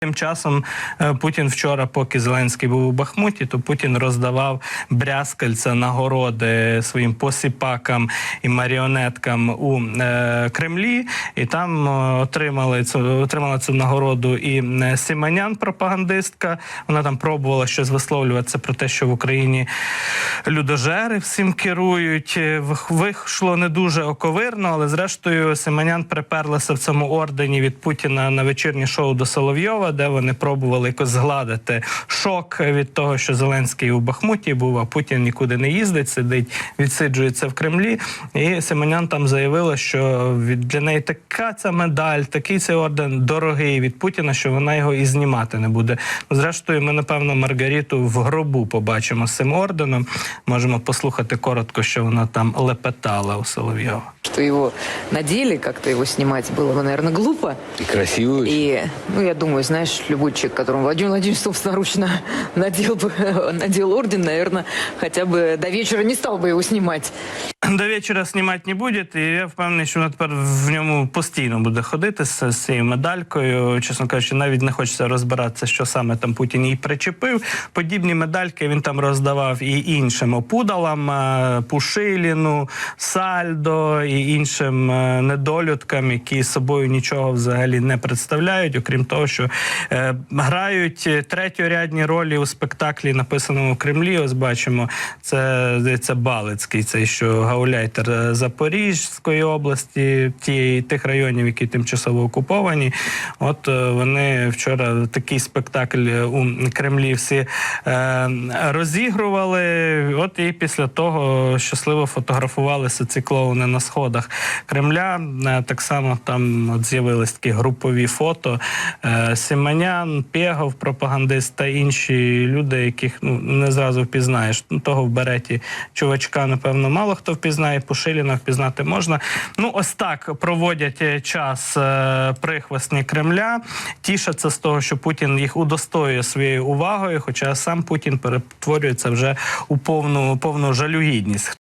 Тим часом е, Путін вчора, поки Зеленський був у Бахмуті, то Путін роздавав брязкальця нагороди своїм посіпакам і маріонеткам у е, Кремлі, і там е, отримали цю отримала цю нагороду і Сіманян, пропагандистка. Вона там пробувала щось висловлюватися про те, що в Україні людожери всім керують. Вийшло не дуже оковирно, але зрештою Симонян приперлася в цьому ордені від Путіна на вечірнє шоу до Соловйова, де вони пробували якось згладити шок від того, що Зеленський у Бахмуті був, а Путін нікуди не їздить, сидить, відсиджується в Кремлі. І Симонян там заявила, що від для неї така ця медаль, такий цей орден дорогий від Путіна, що вона його і знімати не буде. Зрештою, ми напевно Маргаріту в гробу побачимо з цим орденом. Можемо послухати коротко, що вона там лепетала у Соловйова. что его надели, как-то его снимать было бы, наверное, глупо. И красивую. И, ну, я думаю, знаешь, любой человек, которому Владимир Владимирович собственноручно надел бы, надел орден, наверное, хотя бы до вечера не стал бы его снимать. До вечора знімати не буде, і я впевнений, що вона тепер в ньому постійно буде ходити з, з цією медалькою. Чесно кажучи, навіть не хочеться розбиратися, що саме там Путін їй причепив. Подібні медальки він там роздавав і іншим опудалам, е, Пушиліну, Сальдо і іншим е, недолюдкам, які з собою нічого взагалі не представляють, окрім того, що е, грають третьорядні ролі у спектаклі, написаному в Кремлі. Ось бачимо, це здається Балицький, цей що гауляйтер е, Запорізької області, тієї тих районів, які тимчасово окуповані. От е, вони вчора такий спектакль у Кремлі всі е, розігрували. От і після того щасливо фотографувалися ці клоуни на сходах Кремля. Е, Так само там з'явились такі групові фото. Е, Симонян, Пєгов, пропагандист та інші люди, яких ну не зразу впізнаєш. Ну, того в береті чувачка, напевно, мало хто впізнає, Пушиліна впізнати можна. Ну, ось так проводять е, час е, прихвостні Кремля. Тішаться з того, що Путін їх удостоює своєю увагою, хоча сам Путін перетворюється вже у повну повну жалюгідність.